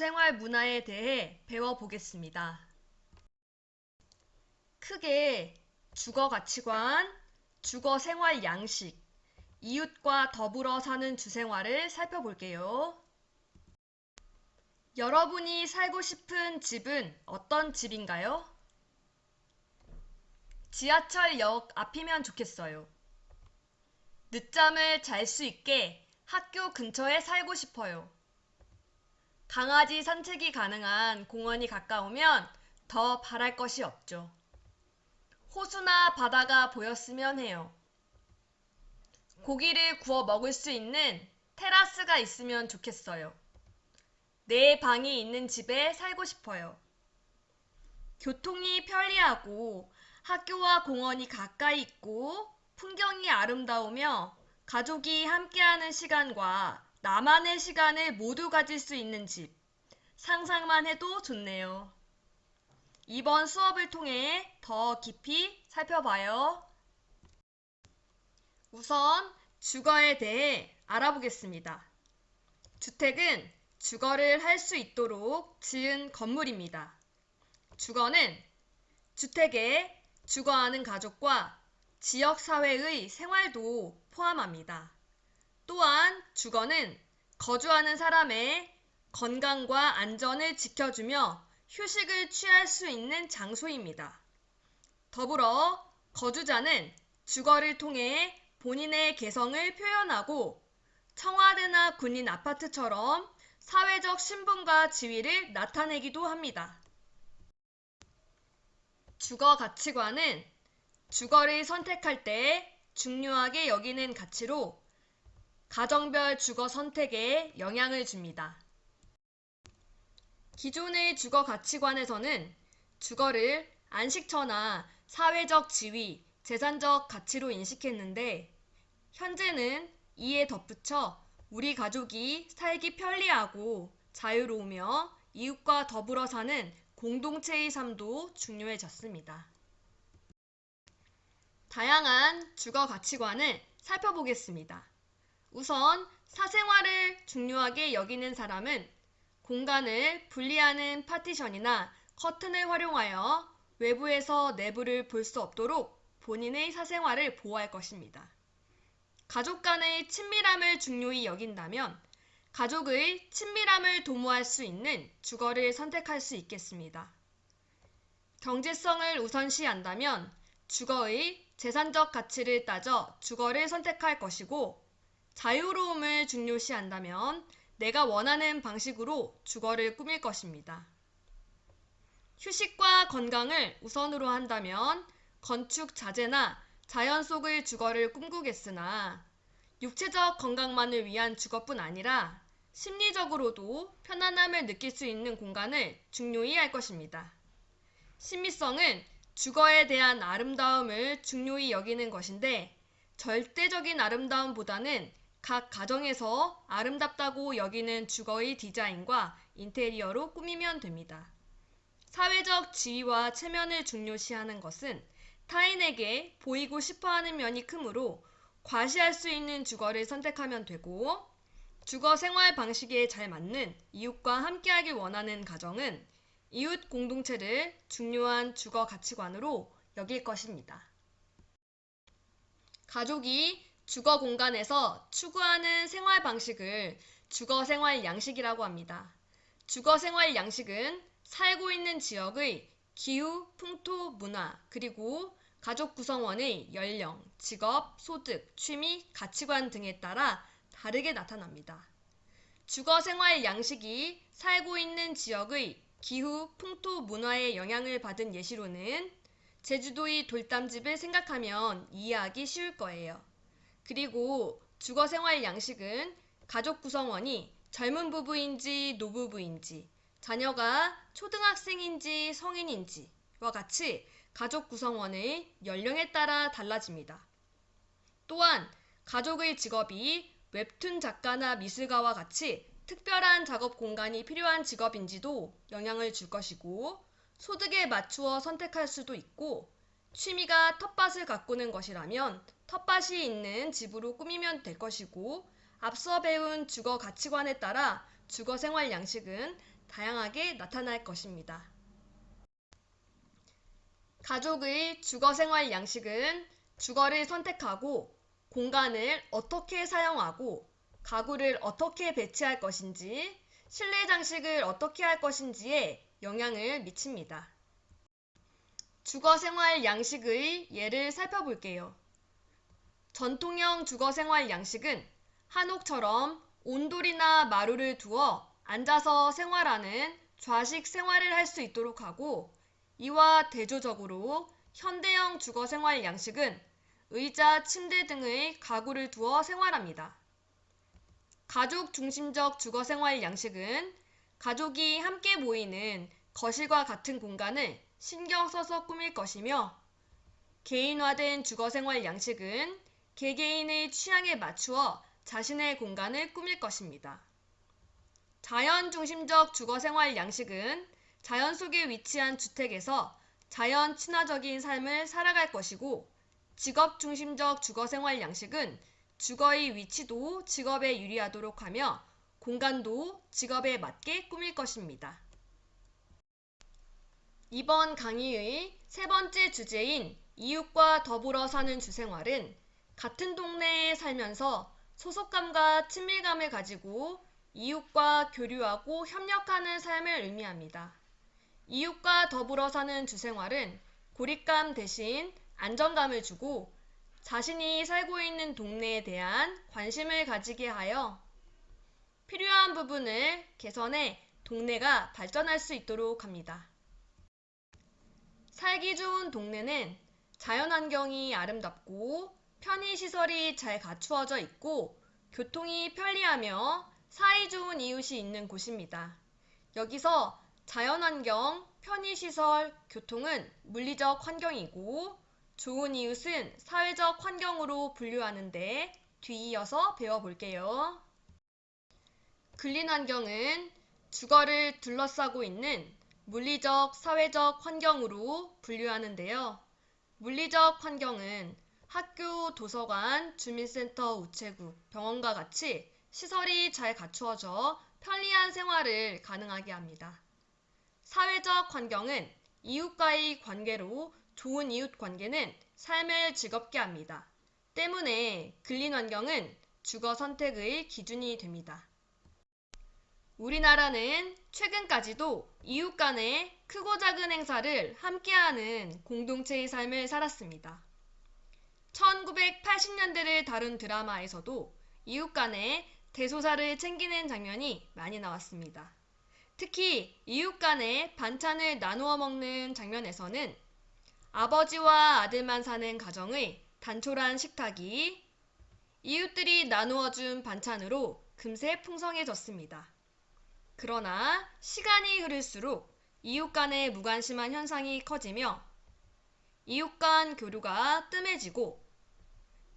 주생활 문화에 대해 배워보겠습니다. 크게 주거 가치관, 주거 생활 양식, 이웃과 더불어 사는 주생활을 살펴볼게요. 여러분이 살고 싶은 집은 어떤 집인가요? 지하철역 앞이면 좋겠어요. 늦잠을 잘 수 있게 학교 근처에 살고 싶어요. 강아지 산책이 가능한 공원이 가까우면 더 바랄 것이 없죠. 호수나 바다가 보였으면 해요. 고기를 구워 먹을 수 있는 테라스가 있으면 좋겠어요. 내 방이 있는 집에 살고 싶어요. 교통이 편리하고 학교와 공원이 가까이 있고 풍경이 아름다우며 가족이 함께하는 시간과 나만의 시간을 모두 가질 수 있는 집. 상상만 해도 좋네요. 이번 수업을 통해 더 깊이 살펴봐요. 우선 주거에 대해 알아보겠습니다. 주택은 주거를 할 수 있도록 지은 건물입니다. 주거는 주택에 주거하는 가족과 지역사회의 생활도 포함합니다. 또한 주거는 거주하는 사람의 건강과 안전을 지켜주며 휴식을 취할 수 있는 장소입니다. 더불어 거주자는 주거를 통해 본인의 개성을 표현하고 청와대나 군인 아파트처럼 사회적 신분과 지위를 나타내기도 합니다. 주거 가치관은 주거를 선택할 때 중요하게 여기는 가치로 가정별 주거 선택에 영향을 줍니다. 기존의 주거 가치관에서는 주거를 안식처나 사회적 지위, 재산적 가치로 인식했는데 현재는 이에 덧붙여 우리 가족이 살기 편리하고 자유로우며 이웃과 더불어 사는 공동체의 삶도 중요해졌습니다. 다양한 주거 가치관을 살펴보겠습니다. 우선 사생활을 중요하게 여기는 사람은 공간을 분리하는 파티션이나 커튼을 활용하여 외부에서 내부를 볼 수 없도록 본인의 사생활을 보호할 것입니다. 가족 간의 친밀함을 중요히 여긴다면 가족의 친밀함을 도모할 수 있는 주거를 선택할 수 있겠습니다. 경제성을 우선시한다면 주거의 재산적 가치를 따져 주거를 선택할 것이고 자유로움을 중요시한다면 내가 원하는 방식으로 주거를 꾸밀 것입니다. 휴식과 건강을 우선으로 한다면 건축 자재나 자연 속의 주거를 꿈꾸겠으나 육체적 건강만을 위한 주거뿐 아니라 심리적으로도 편안함을 느낄 수 있는 공간을 중요히 할 것입니다. 심미성은 주거에 대한 아름다움을 중요히 여기는 것인데 절대적인 아름다움보다는 각 가정에서 아름답다고 여기는 주거의 디자인과 인테리어로 꾸미면 됩니다. 사회적 지위와 체면을 중요시하는 것은 타인에게 보이고 싶어 하는 면이 크므로 과시할 수 있는 주거를 선택하면 되고 주거 생활 방식에 잘 맞는 이웃과 함께하길 원하는 가정은 이웃 공동체를 중요한 주거 가치관으로 여길 것입니다. 가족이 주거 공간에서 추구하는 생활 방식을 주거 생활 양식이라고 합니다. 주거 생활 양식은 살고 있는 지역의 기후, 풍토, 문화, 그리고 가족 구성원의 연령, 직업, 소득, 취미, 가치관 등에 따라 다르게 나타납니다. 주거 생활 양식이 살고 있는 지역의 기후, 풍토, 문화의 영향을 받은 예시로는 제주도의 돌담집을 생각하면 이해하기 쉬울 거예요. 그리고 주거 생활 양식은 가족 구성원이 젊은 부부인지 노부부인지 자녀가 초등학생인지 성인인지와 같이 가족 구성원의 연령에 따라 달라집니다. 또한 가족의 직업이 웹툰 작가나 미술가와 같이 특별한 작업 공간이 필요한 직업인지도 영향을 줄 것이고 소득에 맞추어 선택할 수도 있고 취미가 텃밭을 가꾸는 것이라면 텃밭이 있는 집으로 꾸미면 될 것이고 앞서 배운 주거 가치관에 따라 주거 생활 양식은 다양하게 나타날 것입니다. 가족의 주거 생활 양식은 주거를 선택하고 공간을 어떻게 사용하고 가구를 어떻게 배치할 것인지 실내 장식을 어떻게 할 것인지에 영향을 미칩니다. 주거 생활 양식의 예를 살펴볼게요. 전통형 주거 생활 양식은 한옥처럼 온돌이나 마루를 두어 앉아서 생활하는 좌식 생활을 할 수 있도록 하고 이와 대조적으로 현대형 주거 생활 양식은 의자, 침대 등의 가구를 두어 생활합니다. 가족 중심적 주거 생활 양식은 가족이 함께 모이는 거실과 같은 공간을 신경 써서 꾸밀 것이며 개인화된 주거 생활 양식은 개개인의 취향에 맞추어 자신의 공간을 꾸밀 것입니다. 자연 중심적 주거 생활 양식은 자연 속에 위치한 주택에서 자연 친화적인 삶을 살아갈 것이고 직업 중심적 주거 생활 양식은 주거의 위치도 직업에 유리하도록 하며 공간도 직업에 맞게 꾸밀 것입니다. 이번 강의의 세 번째 주제인 이웃과 더불어 사는 주생활은 같은 동네에 살면서 소속감과 친밀감을 가지고 이웃과 교류하고 협력하는 삶을 의미합니다. 이웃과 더불어 사는 주생활은 고립감 대신 안정감을 주고 자신이 살고 있는 동네에 대한 관심을 가지게 하여 필요한 부분을 개선해 동네가 발전할 수 있도록 합니다. 살기 좋은 동네는 자연환경이 아름답고 편의시설이 잘 갖추어져 있고 교통이 편리하며 사이 좋은 이웃이 있는 곳입니다. 여기서 자연환경, 편의시설, 교통은 물리적 환경이고 좋은 이웃은 사회적 환경으로 분류하는데 뒤이어서 배워볼게요. 근린 환경은 주거를 둘러싸고 있는 물리적, 사회적 환경으로 분류하는데요. 물리적 환경은 학교, 도서관, 주민센터, 우체국, 병원과 같이 시설이 잘 갖추어져 편리한 생활을 가능하게 합니다. 사회적 환경은 이웃과의 관계로 좋은 이웃 관계는 삶을 즐겁게 합니다. 때문에 근린 환경은 주거 선택의 기준이 됩니다. 우리나라는 최근까지도 이웃 간의 크고 작은 행사를 함께하는 공동체의 삶을 살았습니다. 1980년대를 다룬 드라마에서도 이웃 간의 대소사를 챙기는 장면이 많이 나왔습니다. 특히 이웃 간의 반찬을 나누어 먹는 장면에서는 아버지와 아들만 사는 가정의 단촐한 식탁이 이웃들이 나누어 준 반찬으로 금세 풍성해졌습니다. 그러나 시간이 흐를수록 이웃 간의 무관심한 현상이 커지며 이웃 간 교류가 뜸해지고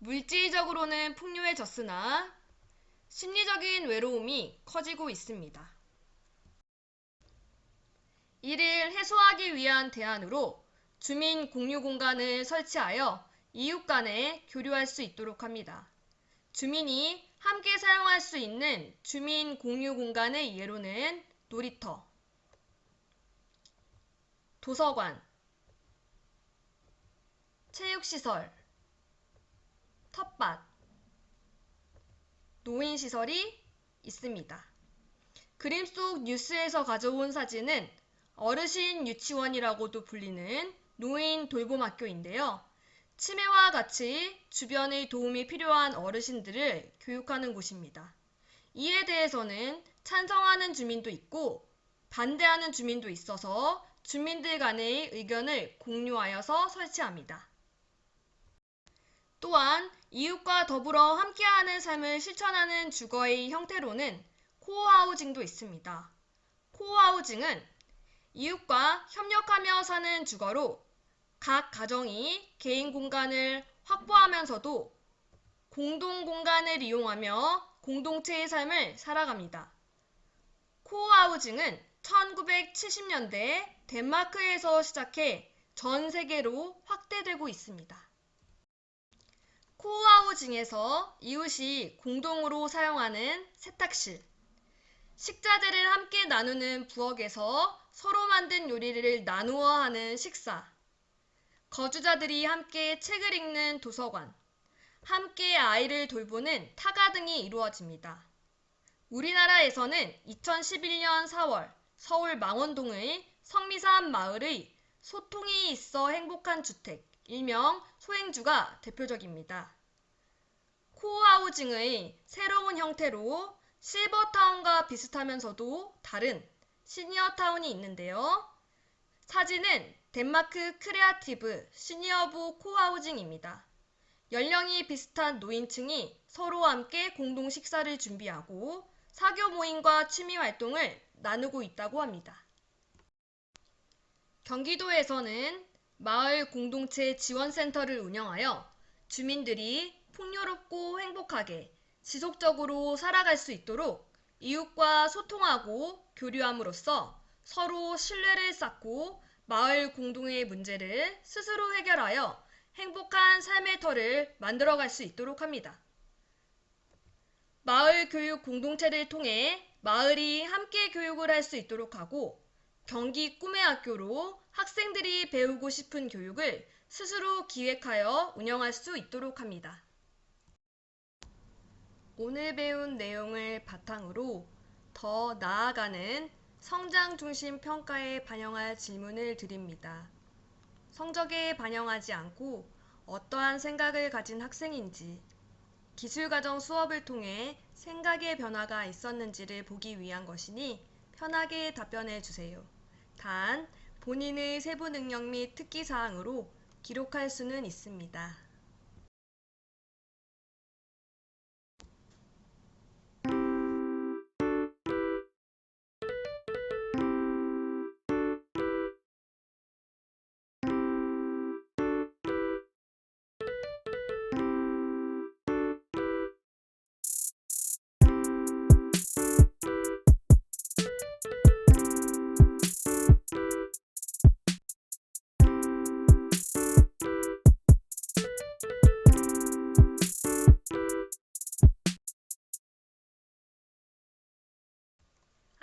물질적으로는 풍요해졌으나 심리적인 외로움이 커지고 있습니다. 이를 해소하기 위한 대안으로 주민 공유 공간을 설치하여 이웃 간에 교류할 수 있도록 합니다. 주민이 함께 사용할 수 있는 주민 공유 공간의 예로는 놀이터, 도서관, 체육시설, 텃밭, 노인시설이 있습니다. 그림 속 뉴스에서 가져온 사진은 어르신 유치원이라고도 불리는 노인 돌봄학교인데요. 치매와 같이 주변의 도움이 필요한 어르신들을 교육하는 곳입니다. 이에 대해서는 찬성하는 주민도 있고 반대하는 주민도 있어서 주민들 간의 의견을 공유하여서 설치합니다. 또한 이웃과 더불어 함께하는 삶을 실천하는 주거의 형태로는 코어하우징도 있습니다. 코어하우징은 이웃과 협력하며 사는 주거로 각 가정이 개인 공간을 확보하면서도 공동 공간을 이용하며 공동체의 삶을 살아갑니다. 코어하우징은 1970년대 덴마크에서 시작해 전 세계로 확대되고 있습니다. 코어하우징에서 이웃이 공동으로 사용하는 세탁실, 식자재를 함께 나누는 부엌에서 서로 만든 요리를 나누어 하는 식사. 거주자들이 함께 책을 읽는 도서관. 함께 아이를 돌보는 타가 등이 이루어집니다. 우리나라에서는 2011년 4월 서울 망원동의 성미산 마을의 소통이 있어 행복한 주택, 일명 소행주가 대표적입니다. 코하우징의 새로운 형태로 실버타운과 비슷하면서도 다른 시니어타운이 있는데요. 사진은 덴마크 크레아티브 시니어부 코하우징입니다. 연령이 비슷한 노인층이 서로 함께 공동 식사를 준비하고 사교 모임과 취미 활동을 나누고 있다고 합니다. 경기도에서는 마을 공동체 지원센터를 운영하여 주민들이 풍요롭고 행복하게 지속적으로 살아갈 수 있도록 이웃과 소통하고 교류함으로써 서로 신뢰를 쌓고 마을 공동의 문제를 스스로 해결하여 행복한 삶의 터를 만들어갈 수 있도록 합니다. 마을 교육 공동체를 통해 마을이 함께 교육을 할 수 있도록 하고 경기 꿈의 학교로 학생들이 배우고 싶은 교육을 스스로 기획하여 운영할 수 있도록 합니다. 오늘 배운 내용을 바탕으로 더 나아가는 성장 중심 평가에 반영할 질문을 드립니다. 성적에 반영하지 않고 어떠한 생각을 가진 학생인지, 기술과정 수업을 통해 생각의 변화가 있었는지를 보기 위한 것이니 편하게 답변해 주세요. 단, 본인의 세부 능력 및 특기 사항으로 기록할 수는 있습니다.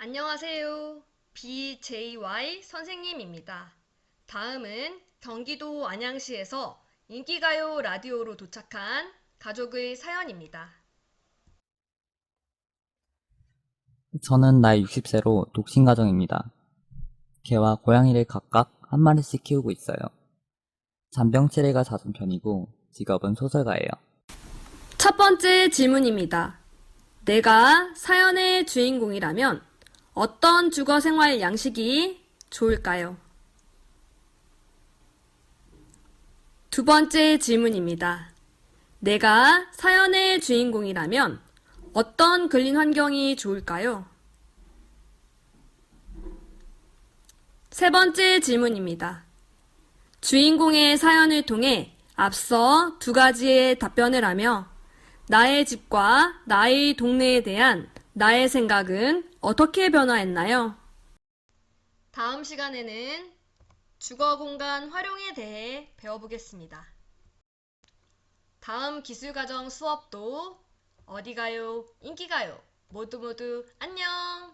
안녕하세요. BJY 선생님입니다. 다음은 경기도 안양시에서 인기가요 라디오로 도착한 가족의 사연입니다. 저는 나이 60세로 독신 가정입니다. 개와 고양이를 각각 한 마리씩 키우고 있어요. 잔병 치레가 잦은 편이고 직업은 소설가예요. 첫 번째 질문입니다. 내가 사연의 주인공이라면 어떤 주거 생활 양식이 좋을까요? 두 번째 질문입니다. 내가 사연의 주인공이라면 어떤 근린 환경이 좋을까요? 세 번째 질문입니다. 주인공의 사연을 통해 앞서 두 가지의 답변을 하며 나의 집과 나의 동네에 대한 나의 생각은 어떻게 변화했나요? 다음 시간에는 주거 공간 활용에 대해 배워보겠습니다. 다음 기술과정 수업도 어디 가요? 인기 가요? 모두 모두 안녕!